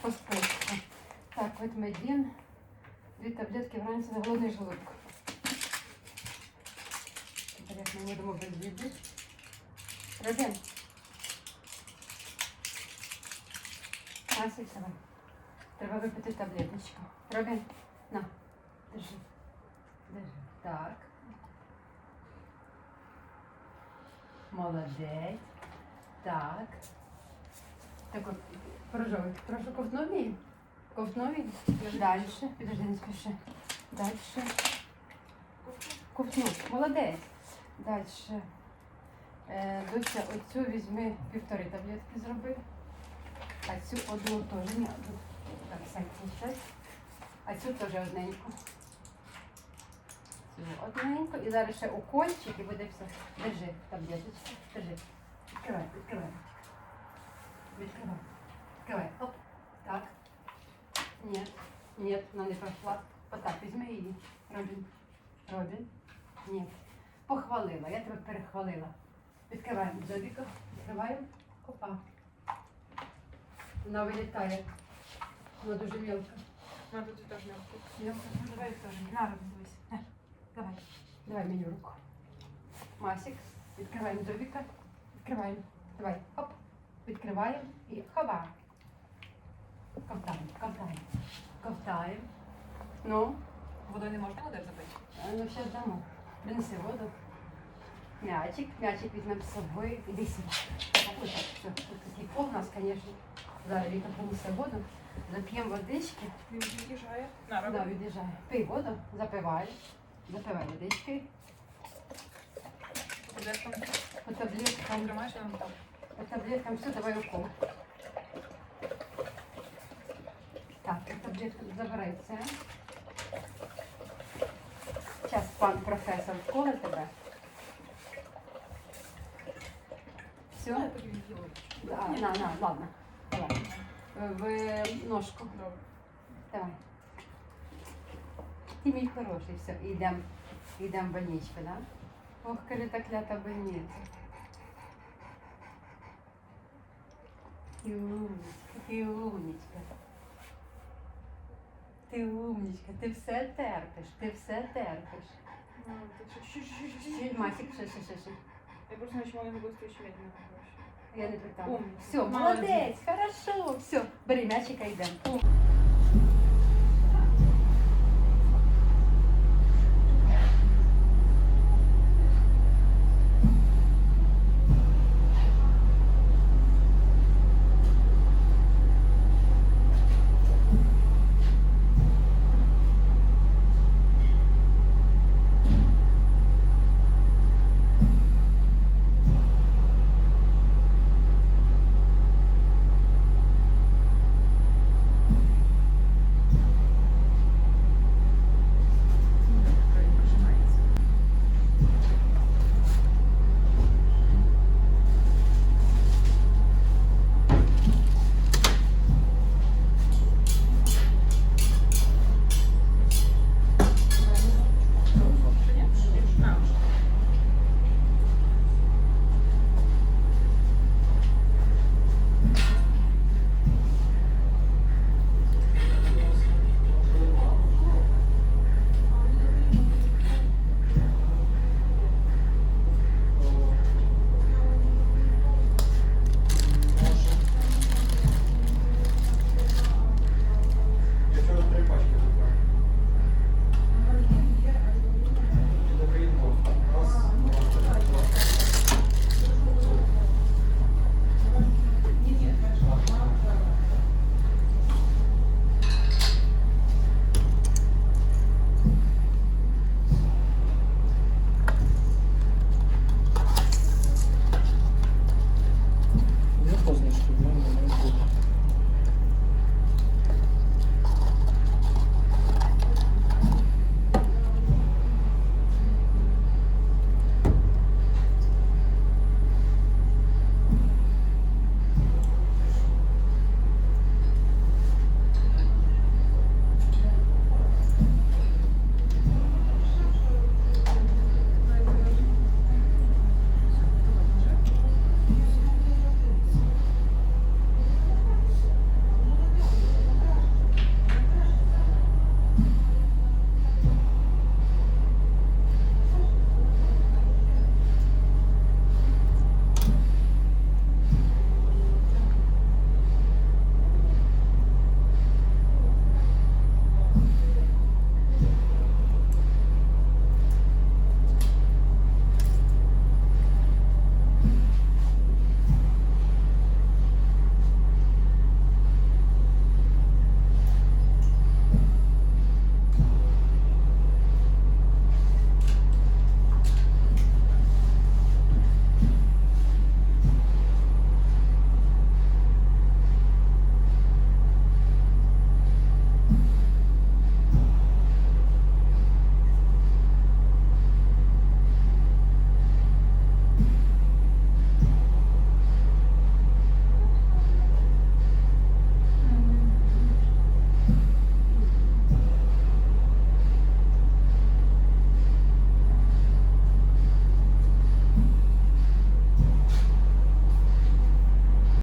по списку. Так, Витмедін. Дві таблетки вранці на голодний желудок. Тепер як ми будемо без їди. Робін. Масик, давай. Треба випити таблеточку. Робін, на, держи. Держи. Так. Молодець. Так. Так от, прожовик. Прошу ковтнові. Ковтнові. Далі. Підожди, не спіши. Далі. Ковтнув. Молодець. Далі. Е, Дося, оцю візьми півтори таблетки зроби. А цю одну теж. Ні, одну. Так, щось. А цю теж одненьку. Цю одненьку. І зараз ще укольчик і буде все. Держи таблеточку. Держи. Відкривай, відкривай. Відкривай. Відкривай. Оп. Так. Ні. Ні, вона не пройшла. Отак, візьми її. Робін. Робін. Ні. Похвалила. Я тебе перехвалила. Відкриваємо дзобіка. Відкриваємо. Опа. Вона вилітає. Вона дуже мілка. Вона тут теж вкус. Мілка. Ну, давай теж. На, Робін, дивись. На. Давай. Давай мені руку. Масик. Відкриваємо дзобіка. Відкриваємо. Давай. Оп. Відкриваємо і хова. Ковтаємо, ковтаємо. Ковтаємо. Ну, Водою не можна води запити? а ну ще дамо. Принеси воду. Мячик, мячик візьмемо з собою. Іди сюди. Ось так, все. Тут такий пол у нас, звісно. Зараз Віка принесе воду. Зап'ємо водички. Він від'їжджає. На, Да, від'їжджає. Пий воду, запивай. Запивай водички. Де там? По таблеткам. Тримаєш там. По таблеткам все, давай укол. Так, по таблеткам забирай це. Зараз пан професор вколе тебе. Все? Ну, я тоді від'їду. Да, на, на, ладно. Давай. В ножку. Добре. Давай. Ти мій хороший, все, йдемо йдем в больничку, да? Ох, коли та клята больниця. Ти умничка, ти умничка. Ти умничка, ти все терпиш, ти все терпиш. Ну, ти що- що- що- що- що- Ще, що- Масик, ще, ще, ще, ще. Я просто начала не быстро ще медленно. Я не питала. Все, молодец, молодець, хорошо, все, бери мячика, йдемо. Thank you.